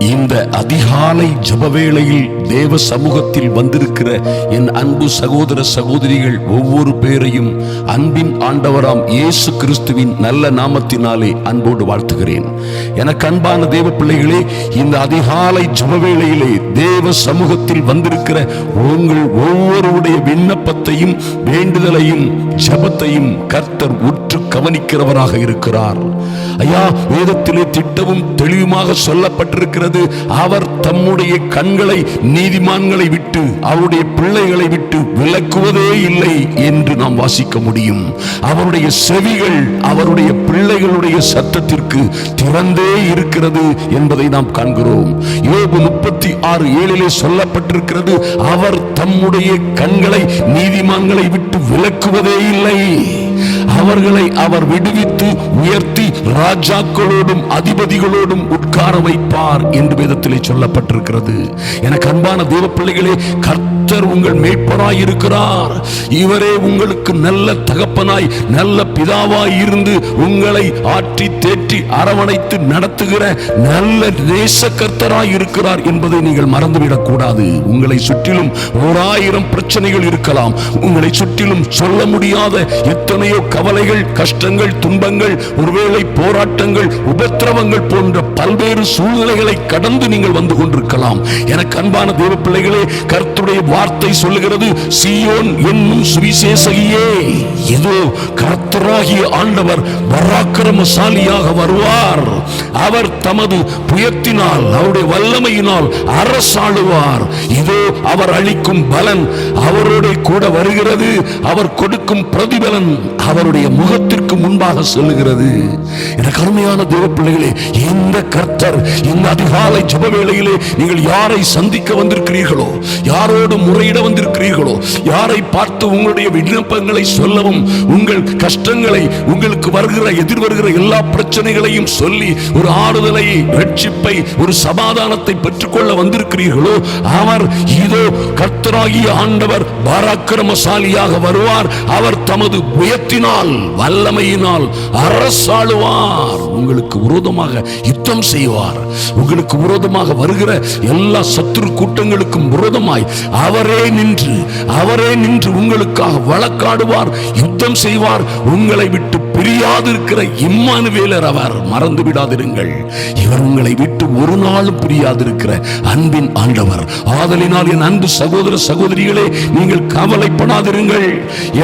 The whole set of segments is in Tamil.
இந்த அதிகாலை ஜபவேளையில் தேவ சமூகத்தில் வந்திருக்கிற என் அன்பு சகோதர சகோதரிகள் ஒவ்வொரு பேரையும் அன்பின் ஆண்டவராம் இயேசு கிறிஸ்துவின் நல்ல நாமத்தினாலே அன்போடு வாழ்த்துகிறேன். எனக்கு அன்பான தேவ பிள்ளைகளே இந்த அதிகாலை ஜபவேளையிலே தேவ சமூகத்தில் வந்திருக்கிற உங்கள் ஒவ்வொருடைய விண்ணப்பத்தையும் வேண்டுதலையும் ஜபத்தையும் கர்த்தர் உற்று கவனிக்கிறவராக இருக்கிறார். ஐயா வேதத்திலே திட்டமும் தெளிவுமாக சொல்லப்பட்டிருக்கிறது. அவர் தம்முடைய கண்களை நீதிமான்களை விட்டு அவருடைய பிள்ளைகளை விட்டு விலக்குவதே இல்லை என்று நாம் வாசிக்க முடியும். அவருடைய செவிகள் அவருடைய பிள்ளைகளுடைய சத்தத்திற்கு திறந்தே இருக்கிறது என்பதை நாம் காண்கிறோம். யோபு முப்பத்தி ஆறு ஏழிலே சொல்லப்பட்டிருக்கிறது அவர் தம்முடைய கண்களை நீதிமான்களை விட்டு விலக்குவதே இல்லை. அவர்களை அவர் விடுவித்து உயர்த்தி ராஜாக்களோடும் அதிபதிகளோடும் உட்கார வைப்பார் என்று வேதத்திலே சொல்லப்பட்டிருக்கிறது. எனக்கு அன்பான தேவ பிள்ளைகளே கர்த்தர் உங்கள் மீட்பராய் இருக்கிறார் இவரே உங்களுக்கு நல்ல தகப்பனாய் நல்ல பிதாவாய் இருந்து உங்களை ஆற்றி தேற்றி அரவணைத்து நடத்துகிற நல்ல நேச கர்த்தராய் இருக்கிறார் என்பதை நீங்கள் மறந்துவிடக் கூடாது உங்களை சுற்றிலும் ஓராயிரம் பிரச்சனைகள் இருக்கலாம். உங்களை சுற்றிலும் சொல்ல முடியாத எத்தனையோ கவலைகள் கஷ்டங்கள் துன்பங்கள் ஒருவேளை போராட்டங்கள் உபத்திரவங்கள் போன்ற பல்வேறு சூழ்நிலைகளை கடந்து நீங்கள் வந்து கொண்டிருக்கலாம். எனக்கு அன்பான தேவ பிள்ளைகளே கர்த்துடைய வார்த்தை சொல்லுகிறது சியோன் என்னும் சுவிசேஷகியே. இதோ கர்த்தராகிய ஆண்டவர் பராக்கிரமசாலியாக வருவார். அவர் தமது புயத்தினால் அவருடைய வல்லமையினால் அரசாளுவார். இதோ அவர் அளிக்கும் பலன் அவரோட கூட வருகிறது. அவர் கொடுக்கும் பிரதிபலன் அவருடைய முகத்திற்கு முன்பாக சொல்லுகிறது. எனக்கு அருமையான தேவ பிள்ளைகளே இந்த கர்த்தர் இந்த அதிகாலை ஜப வேளையிலே நீங்கள் யாரை சந்திக்க வந்திருக்கிறீர்களோ யாரோடு முறையிட வந்திருக்கிறீர்களோ யாரை பார்த்து உங்களுடைய விண்ணப்பங்களை சொல்லவும் உங்கள் கஷ்டங்களை உங்களுக்கு வருகிற எதிர் வருகிற எல்லா பிரச்சனைகளையும் சொல்லி ஒரு ஆறுதலை ரட்சிப்பை ஒரு சமாதானத்தை பெற்றுக்கொள்ள வந்திருக்கிறீர்களோ அவர் இதோ கர்த்தராகிய ஆண்டவர் பராக்கிரமசாலியாக வருவார். அவர் தமது புயத்தினால் வல்லமையினால் அரசாளுவார். உங்களுக்கு விரோதமாக யுத்தம் செய்வார். உங்களுக்கு விரோதமாக வருகிற எல்லா சத்துரு கூட்டங்களுக்கும் விரோதமாய் அவரே நின்று அவரே நின்று உங்களுக்காக வழக்காடுவார் யுத்தம் செய்வார் உங்களை விட்டு பிரியாதிருக்கிற இம்மானுவேலர் அவர் மறந்து விடாதிருங்கள். இவர் உங்களை விட்டு ஒரு நாளும் பிரியாதிருக்கிற அன்பின் ஆண்டவர். ஆதலினால் என் அன்பு சகோதர சகோதரிகளே நீங்கள் கவலைப்படாதிருங்கள்.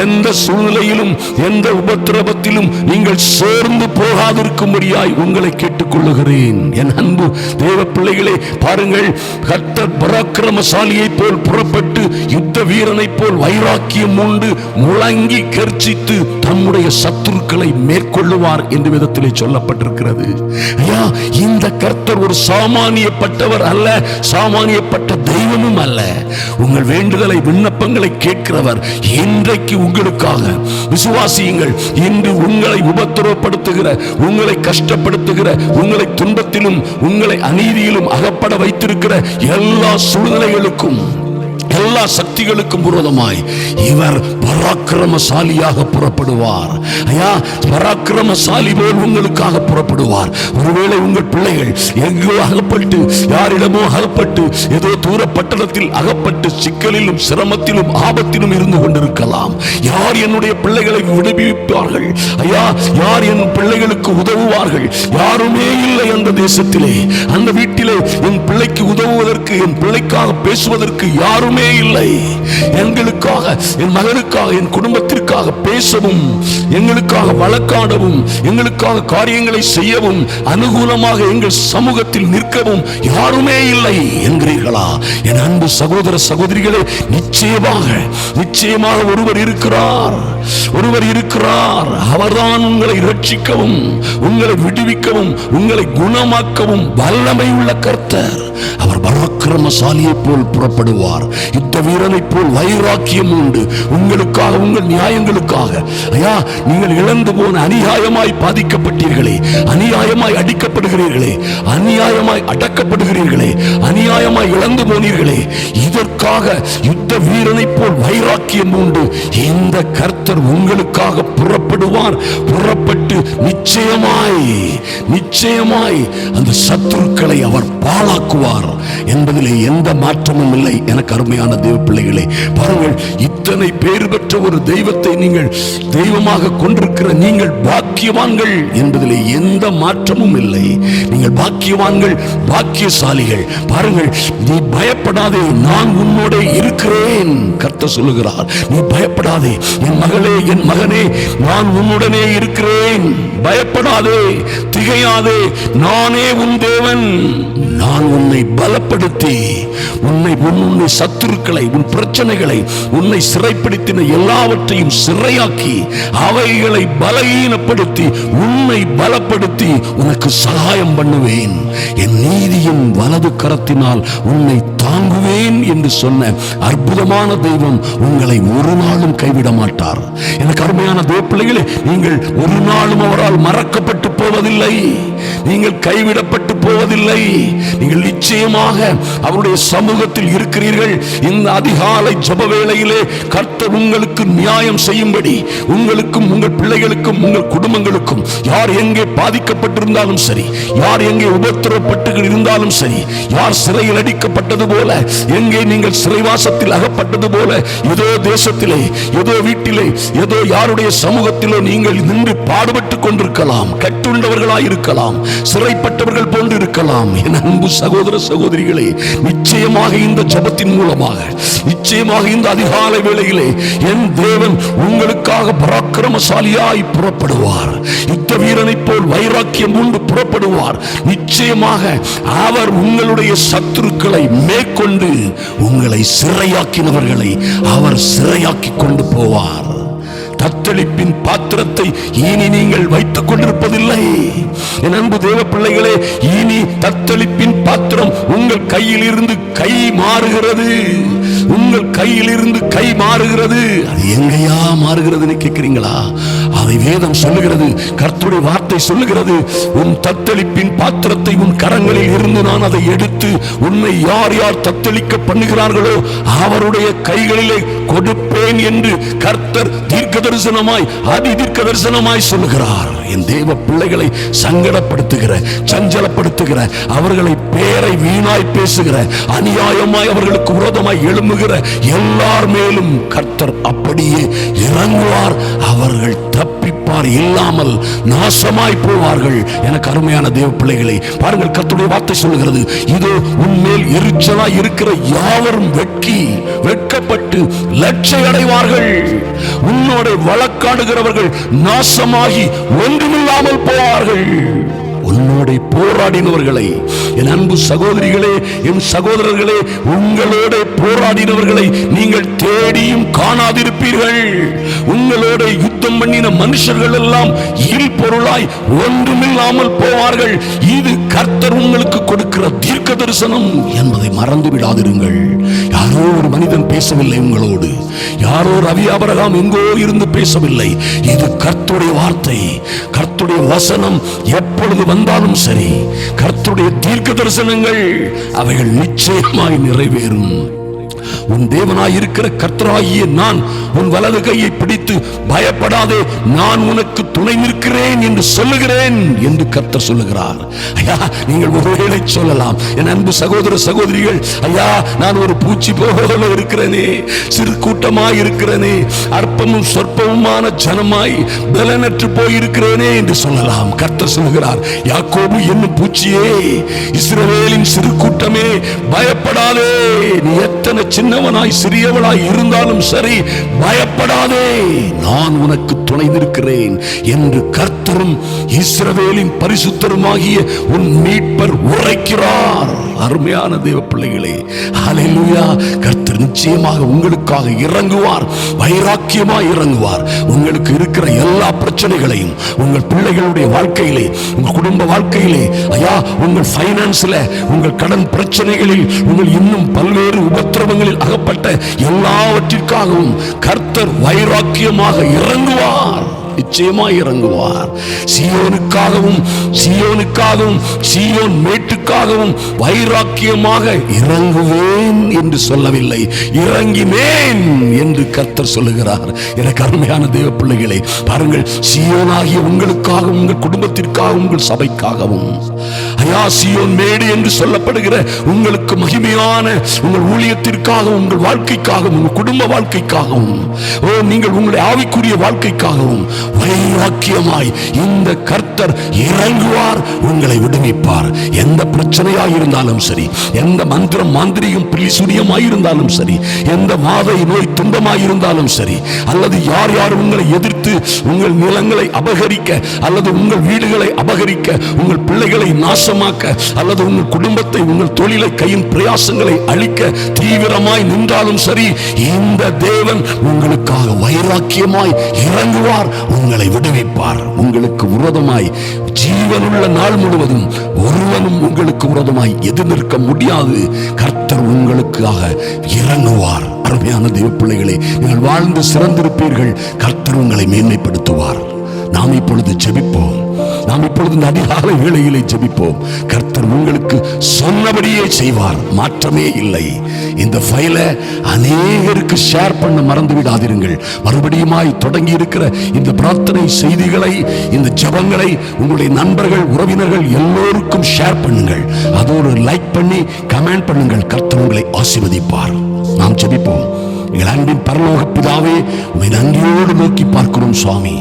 எந்த சூழ்நிலையிலும் எந்த உபத்திரவத்திலும் நீங்கள் சோர்ந்து போகாதிருக்கும்படியாய் உங்களை கேட்டுக்கொள்ளுகிறேன். என் அன்பு தேவ பிள்ளைகளே பாருங்கள் கர்த்தர் பராக்கிரமசாலியை போல் புறப்பட்டு யுத்த வீரனை போல் வைராக்கியம் உண்டு முழங்கி கர்ச்சித்து தம்முடைய சத்துருக்களை செயல்களை மேற்கொள்ளுவார் என்று விதத்திலே சொல்லப்பட்டிருக்கிறது. ஐயா இந்த கர்த்தர் ஒரு சாமானியப்பட்டவர் அல்ல சாமானியப்பட்ட தெய்வமும் அல்ல. உங்கள் வேண்டுதலை விண்ணப்பங்களை கேட்கிறவர் இன்றைக்கு உங்களுக்காக. விசுவாசியுங்கள் இன்று உங்களை உபத்திரவப்படுத்துகிற உங்களை கஷ்டப்படுத்துகிற உங்களை துன்பத்திலும் உங்களை அநீதியிலும் அகப்பட வைத்திருக்கிற எல்லா சூழ்நிலைகளுக்கும் எல்லா சக்திகளுக்கும் விரோதமாய் இவர் பராக்கிரமசாலியாக புறப்படுவார். ஐயா பராக்கிரமசாலி போல் உங்களுக்காக புறப்படுவார். ஒருவேளை உங்கள் பிள்ளைகள் எங்கோ அகப்பட்டு யாரிடமோ அகப்பட்டு ஏதோ தூர பட்டணத்தில் அகப்பட்டு சிக்கலிலும் சிரமத்திலும் ஆபத்திலும் இருந்து கொண்டிருக்கலாம். யார் என்னுடைய பிள்ளைகளை விடுவிப்பார்கள்? ஐயா யார் என் பிள்ளைகளுக்கு உதவுவார்கள்? யாருமே இல்லை அந்த தேசத்திலே. அந்த வீட்டிலே என் பிள்ளைக்கு உதவுவதற்கு என் பிள்ளைக்காக பேசுவதற்கு யாருமே இல்லை. எங்களுக்காக என் மகனுக்காக என் குடும்பத்திற்காக பேசவும் எங்களுக்காக வழக்காடவும் எங்களுக்காக காரியங்களை செய்யவும் அனுகூலமாக எங்கள் சமூகத்தில் நிற்கவும் யாருமே இல்லை என்கிறீர்களா? என் அன்பு சகோதர சகோதரிகளே நிச்சயமாக நிச்சயமாக ஒருவர் இருக்கிறார். ஒருவர் இருக்கிறார். அவர்தான் உங்களை ரட்சிக்கவும் உங்களை விடுவிக்கவும் உங்களை குணமாக்கவும் வல்லமை உள்ள கர்த்தர். அவர் பராக்கிரமசாலியை போல் புறப்படுவார். யுத்த வீரனை போல் வைராக்கியம் உண்டு. உங்களுக்காக உங்கள் நியாயங்களுக்காக. ஐயா நீங்கள் இழந்து போன அநியாயமாய் பாதிக்கப்பட்டீர்களே. அநியாயமாய் அடிக்கப்படுகிறீர்களே. அநியாயமாய் அடக்கப்படுகிறீர்களே. அநியாயமாய் இழந்து போனீர்களே. உங்களுக்காக யுத்த வீரனை போல் வைராக்கியம் உண்டு. இந்த கர்த்தர் உங்களுக்காக புறப்படுவார். புறப்பட்டு நிச்சயமாய் நிச்சயமாய் அந்த சத்துருக்களை அவர் பாழாக்குவார் என்பதிலே எந்த மாற்றமும் இல்லை. எனக்கு அருமையான தெய்வ பிள்ளைகளே பாருங்கள் இத்தனை பேர் பெற்ற ஒரு தெய்வத்தை நீங்கள் தெய்வமாக கொண்டிருக்கிற நீங்கள் பாக்கியவான்கள் என்பதிலே எந்த மாற்றமும் இல்லை. நீங்கள் பாக்கியவான்கள் பாக்கியசாலிகள். பாருங்கள் நீ பயப்படாதே நான் உன்னோட இருக்கிறேன். கத்த சொல்லுகிறார் நீ பயப்படாதே என் மகளே என் மகனே நான் உன்னுடனே இருக்கிறேன். பயப்படாதே திகையாதே நானே உன் தேவன். நான் உன்னை பலப்படுத்தி உன்னை உன்னுடைய சத்துருக்களை உன் பிரச்சனைகளை உன்னை சிறைப்படுத்தின எல்லாவற்றையும் சிறையாக்கி அவைகளை பலகீனப்படுத்தி உன்னை பலப்படுத்தி உனக்கு சகாயம் பண்ணுவேன். என் நீதியின் வலது கரத்தினால் உன்னை தாங்குவேன் என்று சொன்ன அற்புதமான தெய்வம் உங்களை ஒரு நாளும் கைவிட மாட்டார். எனக்கு அருமையான தேவ பிள்ளைகளே நீங்கள் ஒரு நாளும் அவரால் மறக்கப்பட்டு போவதில்லை. நீங்கள் கைவிடப்பட்டு போவதில்லை. நீங்கள் நிச்சயமாக அவருடைய சமூகத்தில் இருக்கிறீர்கள். இந்த அதிகாலை ஜப வேளையிலே கர்த்தர் உங்களுக்கு நியாயம் செய்யும்படி உங்களுக்கும் உங்கள் பிள்ளைகளுக்கும் உங்கள் குடும்பங்களுக்கும் யார் எங்கே பாதிக்கப்பட்டிருந்தாலும் சரி யார் எங்கே உபத்திரப்பட்டு இருந்தாலும் சரி யார் சிறையில் அடிக்கப்பட்டது போல எங்கே நீங்கள் சிறைவாசத்தில் அகப்பட்டது போல ஏதோ தேசத்திலே ஏதோ வீட்டிலே ஏதோ யாருடைய சமூகத்திலோ நீங்கள் நின்று பாடுபட்டு கொண்டிருக்கலாம் கட்டுண்டவர்களாய் இருக்கலாம் சிறைப்பட்டவர்கள் போன்று இருக்கலாம். என் அன்பு சகோதர சகோதரிகளே நிச்சயமாக இந்த ஜபத்தின் மூலமாக நிச்சயமாக இந்த அதிகாலை வேளையிலே என் தேவன் உங்களுக்காக பராக்கிரமசாலியாய் புறப்படுவார். யுத்த வீரனைப் போல் வைராக்கியம் உண்டு புறப்படுவார். நிச்சயமாக அவர் உங்களுடைய சத்துருக்களை மேற்கொண்டு உங்களை சிறையாக்கினவர்களை அவர் சிறையாக்கி கொண்டு போவார். தத்தளிப்பின் பாத்திரத்தை இனி நீங்கள் வைத்துக் கொண்டிருப்பதில்லை. என் அன்பு தேவ பிள்ளைகளே இனி தத்தளிப்பின் பாத்திரம் உங்கள் கையில் இருந்து கை மாறுகிறது. உங்கள் கையில் இருந்து கை மாறுகிறது. அது எங்கேயா மாறுகிறதுன்னு கேட்கிறீங்களா? அதை வேதம் சொல்லுகிறது கர்த்தருடைய வார்த்தை சொல்லுகிறது. உன் தத்தளிப்பின் பாத்திரத்தை உன் கரங்களில் இருந்து நான் அதை எடுத்து உன்னை யார் யார் தத்தளிக்க பண்ணுகிறார்களோ அவருடைய கைகளிலே கொடுப்பேன் என்று கர்த்தர் தீர்க்க தரிசனமாய் அதி தீர்க்க தரிசனமாய் சொல்லுகிறார். என் தேவ பிள்ளைகளை சங்கடப்படுத்துகிற சஞ்சலப்படுத்துகிற அவர்களை பேரை வீணாய் பேசுகிற அநியாயமாய் அவர்களுக்கு விரோதமாய் எழும்புகிற எல்லார் மேலும் கர்த்தர் அப்படியே இறங்குவார். அவர்கள் தப்பி தப்பிப்பார் இல்லாமல் நாசமாய் போவார்கள். எனக்கு அருமையான தேவ பிள்ளைகளை பாருங்கள் கத்துடைய வார்த்தை சொல்லுகிறது. இதோ உன்மேல் எரிச்சலா இருக்கிற யாவரும் வெட்கி வெட்கப்பட்டு லட்சை அடைவார்கள் உன்னோட வழக்காடுகிறவர்கள் நாசமாகி ஒன்றுமில்லாமல் போவார்கள். உன்னோட போராடினவர்களை என் அன்பு சகோதரிகளே என் சகோதரர்களே உங்களோட போராடினவர்களை நீங்கள் தேடியும் இருப்பீர்கள் உங்களோட யுத்தம் பண்ணின மனுஷர்கள் எல்லாம் இல் பொருளாய் ஒன்றுமில்லாமல் போவார்கள். இது கர்த்தர் உங்களுக்கு கொடுக்கிற தீர்க்க தரிசனம் என்பதை மறந்து விடாதிருங்கள் யாரோ ஒரு மனிதன் பேசவில்லை உங்களோடு. யாரோ ரவி அபரகாம் எங்கோ இருந்து பேசவில்லை. இது கர்த்தருடைய வார்த்தை. கர்த்தருடைய வசனம் எப்பொழுது வந்தாலும் சரி. கர்த்தருடைய தீர்க்க தரிசனங்கள் அவைகள் நிச்சயமாய் நிறைவேறும். உன் தேவனாய் இருக்கிற கர்த்தராகிய நான் உன் வலது கையை பிடித்து பயப்படாதே நான் உனக்கு துணை நிற்கிறேன் என்று சொல்லுகிறேன் என்று கர்த்தர் சொல்லுகிறார். ஐயா நீங்கள் ஒருவேளை சொல்லலாம். என் அன்பு சகோதர சகோதரிகள் ஐயா நான் ஒரு பூச்சி போல இருக்கிறேனே சிறு கூட்டமாய் இருக்கிறேனே அற்பமும் சொற்பமுமான ஜனமாய் பலனற்று போயிருக்கிறேனே என்று சொல்லலாம். கர்த்தர் சொல்லுகிறார் யாக்கோபு என்னும் பூச்சியே இஸ்ரவேலின் சிறு கூட்டமே பயப்படாதே நீ எத்தனை சின்னவனாய் சிறியவனாய் இருந்தாலும் சரி பயப்படாதே. நான் உனக்கு துணை நிற்கிறேன் என்று கர்த்தரும் இஸ்ரவேலின் பரிசுத்தருமாகிய உன் மீட்பர் உரைக்கிறார். அருமையான தேவ பிள்ளைகளே அலையிலுயா கர்த்தர் நிச்சயமாக உங்களுக்காக இறங்குவார் வைராக்கியமாய் இறங்குவார். உங்களுக்கு இருக்கிற எல்லா பிரச்சனைகளையும் உங்கள் பிள்ளைகளுடைய வாழ்க்கையிலே உங்கள் குடும்ப வாழ்க்கையிலே ஐயா உங்கள் ஃபைனான்ஸ்ல உங்கள் கடன் பிரச்சனைகளில் உங்கள் இன்னும் பல்வேறு உபத்திரவங்கள் உபத்திரவங்களில் அகப்பட்ட எல்லாவற்றிற்காகவும் கர்த்தர் வைராக்கியமாக இறங்குவார். நிச்சயமாய் இறங்குவார். சியோனுக்காகவும் சியோனுக்காகவும் சியோன் மேட்டுக்காகவும் வைராக்கியமாக இறங்குவேன் என்று சொல்லவில்லை. இறங்கினேன் என்று கர்த்தர் சொல்லுகிறார். எனக்கு அருமையான தேவ பிள்ளைகளை பாருங்கள் சியோனாகிய உங்களுக்காகவும் உங்கள் குடும்பத்திற்காகவும் உங்கள் சபைக்காகவும். ஐயா சியோன் மேடு என்று சொல்லப்படுகிற உங்களுக்கு மகிமையான உங்கள் ஊழியத்திற்காகவும் உங்கள் வாழ்க்கைக்காகவும் உங்கள் குடும்ப வாழ்க்கைக்காகவும் ஓ நீங்கள் உங்களுடைய ஆவிக்குரிய வாழ்க்கைக்காகவும் வைராக்கியமாய் இந்த கர்த்தர் இறங்குவார் உங்களை விடுவிப்பார். எந்த பிரச்சனையாக இருந்தாலும் சரி எந்த மந்திரம் மாந்திரிகம் பிரிசுனியமாய் இருந்தாலும் சரி எந்த மாதை நோய் துன்பமாய் இருந்தாலும் சரி அல்லது யார் யார் உங்களை எதிர்த்து உங்கள் நிலங்களை அபகரிக்க அல்லது உங்கள் வீடுகளை அபகரிக்க உங்கள் பிள்ளைகளை நாசமாக்க அல்லது உங்கள் குடும்பத்தை உங்கள் தொழிலை கையின் பிரயாசங்களை அழிக்க தீவிரமாய் நின்றாலும் சரி இந்த தேவன் உங்களுக்காக வைராக்கியமாய் இறங்குவார் உங்களை விடுவிப்பார். உங்களுக்கு விரோதமாய் ஜீவனுள்ள நாள் முழுவதும் ஒருவனும் உங்களுக்கு விரோதமாய் எதிர் நிற்க முடியாது. கர்த்தர் உங்களுக்காக இறங்குவார். அருமையான தெய்வ பிள்ளைகளே நீங்கள் வாழ்ந்து சிறந்திருப்பீர்கள். கர்த்தர் உங்களை மேன்மைப்படுத்துவார். நாம் இப்பொழுது ஜெபிப்போம். நாம் இப்பொழுது இந்த அதிகாலை வேளையிலே ஜெபிப்போம். கர்த்தர் உங்களுக்கு சொன்னபடியே செய்வார். மாற்றமே இல்லை. இந்த ஃபைலை அநேகருக்கு ஷேர் பண்ண மறந்து விடாதிருங்கள். மறுபடியுமாய் தொடங்கி இருக்கிற இந்த பிரார்த்தனை செய்திகளை இந்த ஜபங்களை உங்களுடைய நண்பர்கள் உறவினர்கள் எல்லோருக்கும் ஷேர் பண்ணுங்கள். அதோடு லைக் பண்ணி கமெண்ட் பண்ணுங்கள். கர்த்தர் உங்களை ஆசீர்வதிப்பார். நாம் ஜெபிப்போம். எங்கள் அன்பின் பரலோக பிதாவே உமை நன்றியோடு நோக்கி பார்க்கிறோம் சுவாமி.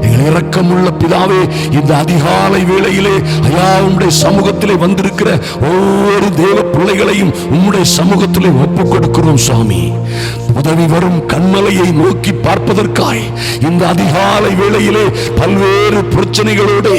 எங்கள் இரக்கமுள்ள பிதாவே இந்த அதிகாலை வேளையிலே ஐயா உம்முடைய சமூகத்திலே வந்திருக்கிற ஒவ்வொரு தேவ பிள்ளைகளையும் உம்முடைய சமூகத்திலே ஒப்புக் கொடுக்கிறோம் சுவாமி. உதவி வரும் கண்மலையை நோக்கி பார்ப்பதற்காய் இந்த அதிகாலை வேளையிலே பல்வேறு பிரச்சனைகளோடு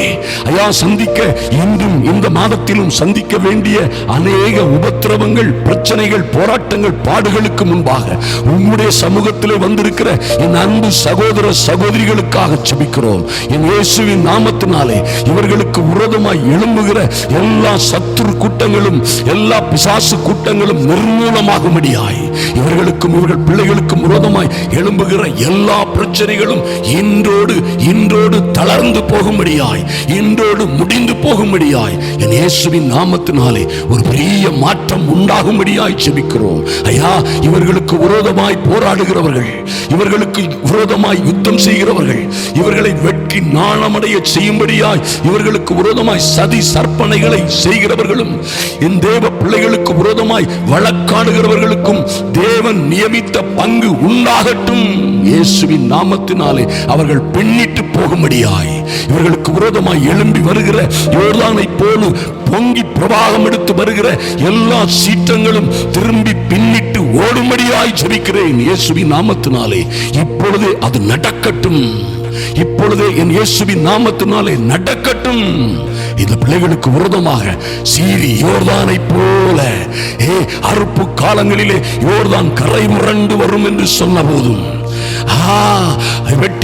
ஐயா சந்திக்க இன்றும் இந்த மாதத்திலும் சந்திக்க வேண்டிய அநேக உபத்திரவங்கள் பிரச்சனைகள் போராட்டங்கள் பாடுகளுக்கு முன்பாக உம்முடைய சமூகத்திலே வந்திருக்கிற என் அன்பு சகோதர சகோதரிகளுக்காக செபிக்கிறோம் என் இயேசுவின் நாமத்தினாலே இவர்களுக்கு உரதமாய் எழும்புகிற எல்லா சத்துரு கூட்டங்களும் எல்லா பிசாசு கூட்டங்களும் நிர்மூலமாகும்படியாய் இவர்களுக்கும் இவர்கள் பிள்ளைகளுக்கும் விரோதமாய் எழும்புகிற எல்லா பிரச்சனைகளும் இன்றோடு இன்றோடு தளர்ந்து போகும்படியாய் இன்றோடு முடிந்து போகும்படியாய் என் இயேசுவின் நாமத்தினாலே ஒரு பெரிய மாற்றம் உண்டாகும்படியாய் செபிக்கிறோம் ஐயா இவர்களுக்கு விரோதமாய் போராடுகிறவர்கள் இவர்களுக்கு விரோதமாய் யுத்தம் செய்கிறவர்கள் இவர்களை நோக்கி நாணமடைய செய்யும்படியாய் இவர்களுக்கு விரோதமாய் சதி சற்பனைகளை செய்கிறவர்களும் என் தேவ பிள்ளைகளுக்கு விரோதமாய் வழக்காடுகிறவர்களுக்கும் தேவன் நியமித்த பங்கு உண்டாகட்டும். இயேசுவின் நாமத்தினாலே அவர்கள் பெண்ணிட்டு போகும்படியாய் இவர்களுக்கு விரோதமாய் எழும்பி வருகிற யோர்தானை போல பொங்கி பிரவாகம் எடுத்து வருகிற எல்லா சீற்றங்களும் திரும்பி பின்னிட்டு ஓடும்படியாய் ஜெபிக்கிறேன். இயேசுவின் நாமத்தினாலே இப்பொழுது அது நடக்கட்டும். இப்பொழுதே என் இயேசுவின் நாமத்தினாலே நடக்கட்டும். இந்த பிள்ளைகளுக்கு விரோதமாக சீரி யோர்தானை போல ஏ அறுப்பு காலங்களிலே யோர்தான் கரை முரண்டு வரும் என்று சொன்ன போதும்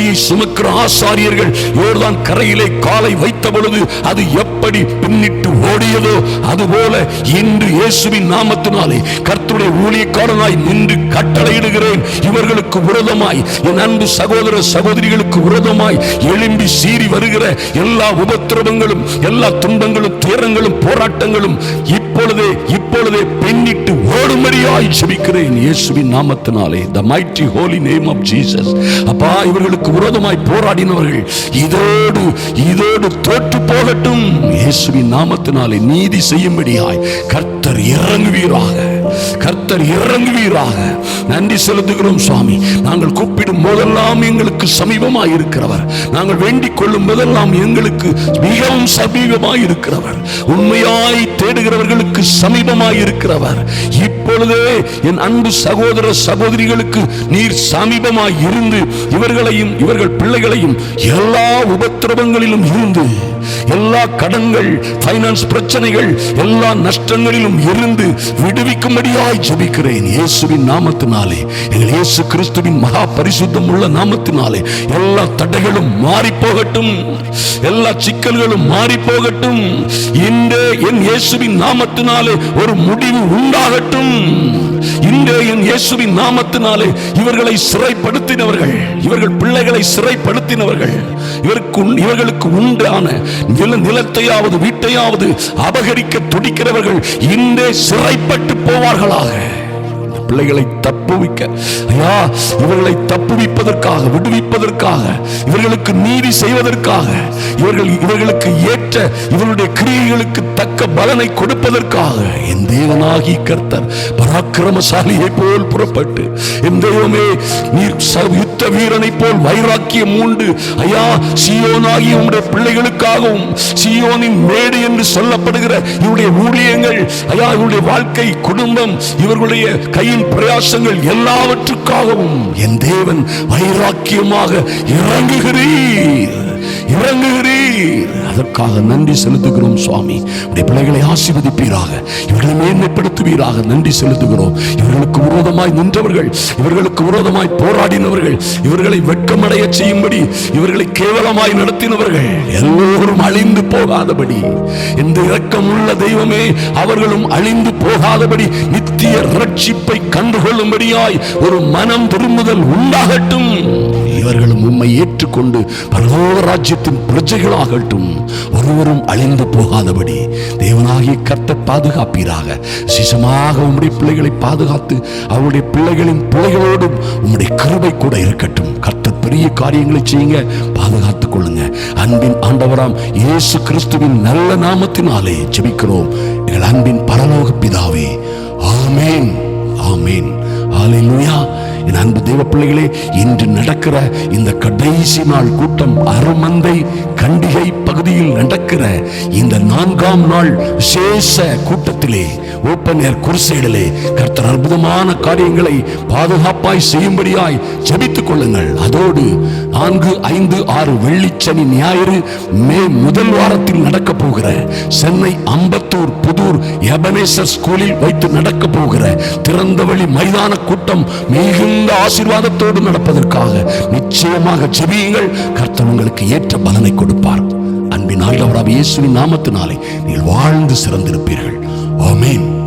ஆ, சுமக்கிற ஆசாரியர்கள் யோர்தான் கரையிலே காலை வைத்த பொழுது அது எப்படி பின்னிட்டு ஓடியதோ அதுபோல இன்று இயேசுவின் நாமத்தினாலே கர்த்துடைய ஊழியக்காரனாய் நின்று கட்டளையிடுகிறேன். இவர்களுக்கு விரோதமாய் என் அன்பு சகோதர சகோதரிகளுக்கு விரோதமாய் எழும்பி சீறி வருகிற எல்லா உபத்திரவங்களும் எல்லா துன்பங்களும் துயரங்களும் போராட்டங்களும் இப்பொழுது இப்பொழுதே பெண்ணிட்டு ஓடும்படியாய் ஜெபிக்கிறேன் இயேசுவின் நாமத்தினாலே. The mighty holy name of Jesus அப்பா இவர்களுக்கு விரோதமாய் போராடினவர்கள் இதோடு இதோடு தோற்று போகட்டும். இயேசுவின் நாமத்தினாலே நீதி செய்யும்படியாய் கர்த்தர் இறங்குவீராக. கர்த்தர் இறங்குவீராக. நன்றி செலுத்துகிறோம் சுவாமி. நாங்கள் கூப்பிடும் போதெல்லாம் எங்களுக்கு சமீபமாய் இருக்கிறவர். நாங்கள் வேண்டிக் கொள்ளும் போதெல்லாம் எங்களுக்கு மிகவும் சமீபமாய் இருக்கிறவர். உண்மையாய் தேடுகிறவர்கள் தேவனுக்கு சமீபமாய் இருக்கிறவர் இப்பொழுதே என் அன்பு சகோதர சகோதரிகளுக்கு நீர் சமீபமாய் இருந்து இவர்களையும் இவர்கள் பிள்ளைகளையும் எல்லா உபத்திரவங்களிலும் இருந்து எல்லா கடன்கள் பைனான்ஸ் பிரச்சனைகள் எல்லா நஷ்டங்களிலும் இருந்து விடுவிக்கும்படியாய் ஜபிக்கிறேன். இயேசுவின் நாமத்தினாலே எங்கள் இயேசு கிறிஸ்துவின் மகா பரிசுத்தம் உள்ள நாமத்தினாலே எல்லா தடைகளும் மாறி போகட்டும் எல்லா சிக்கல்களும் மாறி போகட்டும் இன்றே என் இயேசுவின் நாமத்தினாலே ஒரு முடிவு உண்டாகட்டும். இன்றே என் இயேசுவின் நாமத்தினாலே இவர்களை சிறைப்படுத்தினவர்கள் இவர்கள் பிள்ளைகளை சிறைப்படுத்தினவர்கள் இவருக்கு இவர்களுக்கு உண்டான நில நிலத்தையாவது வீட்டையாவது அபகரிக்க துடிக்கிறவர்கள் இன்றே சிறைப்பட்டு போவார்களாக. பிள்ளைகளை தப்புவிக்க. ஐயா இவர்களை தப்புவிப்பதற்காக விடுவிப்பதற்காக இவர்களுக்கு நீதி செய்வதற்காக இவர்கள் இவர்களுக்கு ஏற்ற இவருடைய கிரியைகளுக்கு தக்க பலனை கொடுப்பதற்காக என் தேவனாகி கர்த்தர் பராக்கிரமசாலியை போல் புறப்பட்டு என் தெய்வமே நீர் யுத்த வீரனை போல் வைராக்கியம் உண்டு. ஐயா சியோனாகி உங்களுடைய பிள்ளைகளுக்காகவும் சியோனின் மேடு என்று சொல்லப்படுகிற இவருடைய ஊழியங்கள் ஐயா இவருடைய வாழ்க்கை குடும்பம் இவர்களுடைய கையின் பிரயாசங்கள் எல்லாவற்றுக்காகவும் என் தேவன் வைராக்கியமாக இறங்குகிறீர். இறங்குகிறீர். அதற்காக நன்றி செலுத்துகிறோம் சுவாமி. உடைய பிள்ளைகளை ஆசிர்வதிப்பீராக. இவர்களை மேன்மைப்படுத்துவீராக. நன்றி செலுத்துகிறோம். இவர்களுக்கு விரோதமாய் நின்றவர்கள் இவர்களுக்கு விரோதமாய் போராடினவர்கள் இவர்களை வெட்கமடைய செய்யும்படி இவர்களை கேவலமாய் நடத்தினவர்கள் எல்லோரும் அழிந்து போகாதபடி. இந்த இரக்கமுள்ள தெய்வமே அவர்களும் அழிந்து போகாதபடி நித்திய ரட்சிப்பை கண்டுகொள்ளும்படியாய் ஒரு மனம் திரும்புதல் உண்டாகட்டும். இவர்களும் உண்மை ஏற்றுக்கொண்டு பரலோக ராஜ்யத்தின் பிரஜைகளாகட்டும். ஒருவரும் அழிந்து போகாதபடி தேவனாகிய கர்த்தர் பாதுகாப்பீராக. சிசமாக உம்முடைய பிள்ளைகளை பாதுகாத்து அவருடைய பிள்ளைகளின் பிள்ளைகளோடும் உம்முடைய கிருபை கூட இருக்கட்டும். கர்த்தர் பெரிய காரியங்களை செய்யுங்க பாதுகாத்துக் கொள்ளுங்க. அன்பின் ஆண்டவராம் இயேசு கிறிஸ்துவின் நல்ல நாமத்தினாலே ஜெபிக்கிறோம். எங்கள் அன்பின் பரலோக பிதாவே ஆமேன் ஆமேன். ஹalleluya. என் அன்பு தெய்வ பிள்ளைகளே இன்று நடக்கிற இந்த கடைசி நாள் கூட்டம் அருமந்தை கண்டிகை பகுதியில் நடக்கிற இந்த நான்காம் நாள் விசேஷ கூட்டத்திலே ஓப்பன் ஏர் குருசைடிலே கர்த்தர் அற்புதமான காரியங்களை பாதுகாப்பாய் செய்யும்படியாய் ஜபித்துக் கொள்ளுங்கள். அதோடு நான்கு ஐந்து ஆறு வெள்ளிச்சனி ஞாயிறு மே முதல் வாரத்தில் நடக்க போகிற சென்னை அம்பத்தூர் புதூர் எபனேசர் ஸ்கூலில் வைத்து நடக்க போகிற திறந்தவெளி மைதான கூட்டம் மிகுந்த ஆசீர்வாதத்தோடு நடப்பதற்காக நிச்சயமாக ஜெபியுங்கள். கர்த்தர் உங்களுக்கு ஏற்ற பலனை கொடுப்பார். அன்பின் ஆண்டவராக இயேசுவின் நாமத்தினாலே நீங்கள் வாழ்ந்து சிறந்திருப்பீர்கள். ஆமேன்.